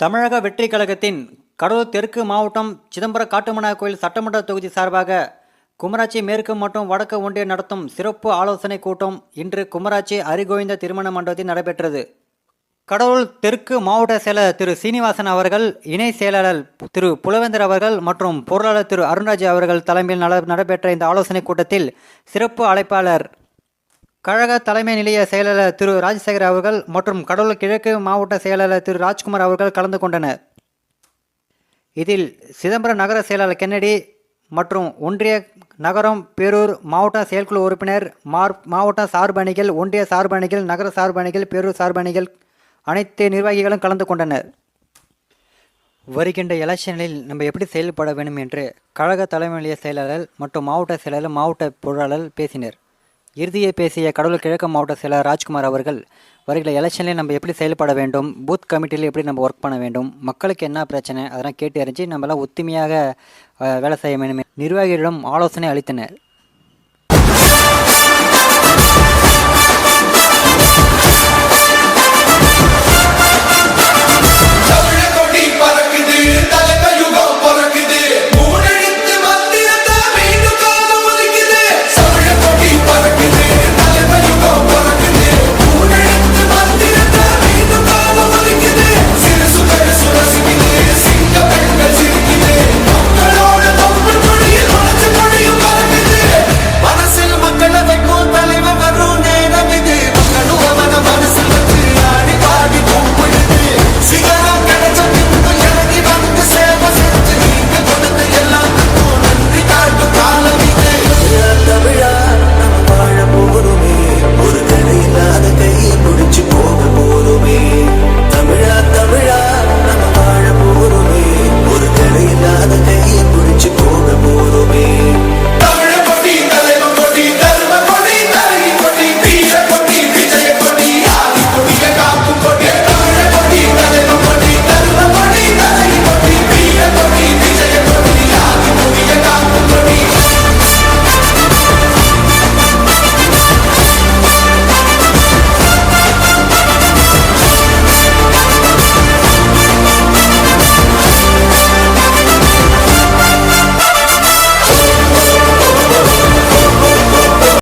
தமிழக வெற்றி கழகத்தின் கடலூர் தெற்கு மாவட்டம் சிதம்பரம் காட்டுமன்னார் கோயில் சட்டமன்ற தொகுதி சார்பாக குமராட்சி மேற்கு மற்றும் வடக்கு ஒன்றியம் நடத்தும் சிறப்பு ஆலோசனை கூட்டம் இன்று குமராட்சி அரிகோவிந்த திருமண மண்டபத்தில் நடைபெற்றது. கடலூர் தெற்கு மாவட்ட செயலர் திரு சீனிவாசன் அவர்கள் இணை செயலாளர் திரு புலவேந்தர் அவர்கள் மற்றும் பொருளாளர் திரு அருண்ராஜ் அவர்கள் தலைமையில் நட நடைபெற்ற இந்த ஆலோசனை கூட்டத்தில் சிறப்பு அழைப்பாளர் கழக தலைமை நிலைய செயலாளர் திரு ராஜசேகர் அவர்கள் மற்றும் கடலூர் கிழக்கு மாவட்ட செயலாளர் திரு ராஜ்குமார் அவர்கள் கலந்து கொண்டனர். இதில் சிதம்பரம் நகர செயலாளர் கென்னடி மற்றும் ஒன்றிய நகரம் பேரூர் மாவட்ட செயற்குழு உறுப்பினர் மார் மாவட்ட சார்பணிகள் ஒன்றிய சார்பணிகள் நகர சார்பணிகள் பேரூர் சார்பணிகள் அனைத்து நிர்வாகிகளும் கலந்து கொண்டனர். வருகின்ற எலெக்ஷனில் நம்ம எப்படி செயல்பட வேண்டும் என்று கழக தலைமை நிலைய செயலாளர் மற்றும் மாவட்ட செயலாளர் மாவட்ட பொருளாளர் பேசினர். இறுதியை பேசிய கடலூர் கிழக்கு மாவட்ட செயலர் ராஜ்குமார் அவர்கள் வருகிற எலெக்ஷனில் நம்ம எப்படி செயல்பட வேண்டும் பூத் கமிட்டியில் எப்படி நம்ம ஒர்க் பண்ண வேண்டும் மக்களுக்கு என்ன பிரச்சனை அதெல்லாம் கேட்டு அறிஞ்சு நம்மளாம் ஒத்துமையாக வேலை செய்ய வேண்டும். நிர்வாகிகளிடம் ஆலோசனை அளித்தனர்.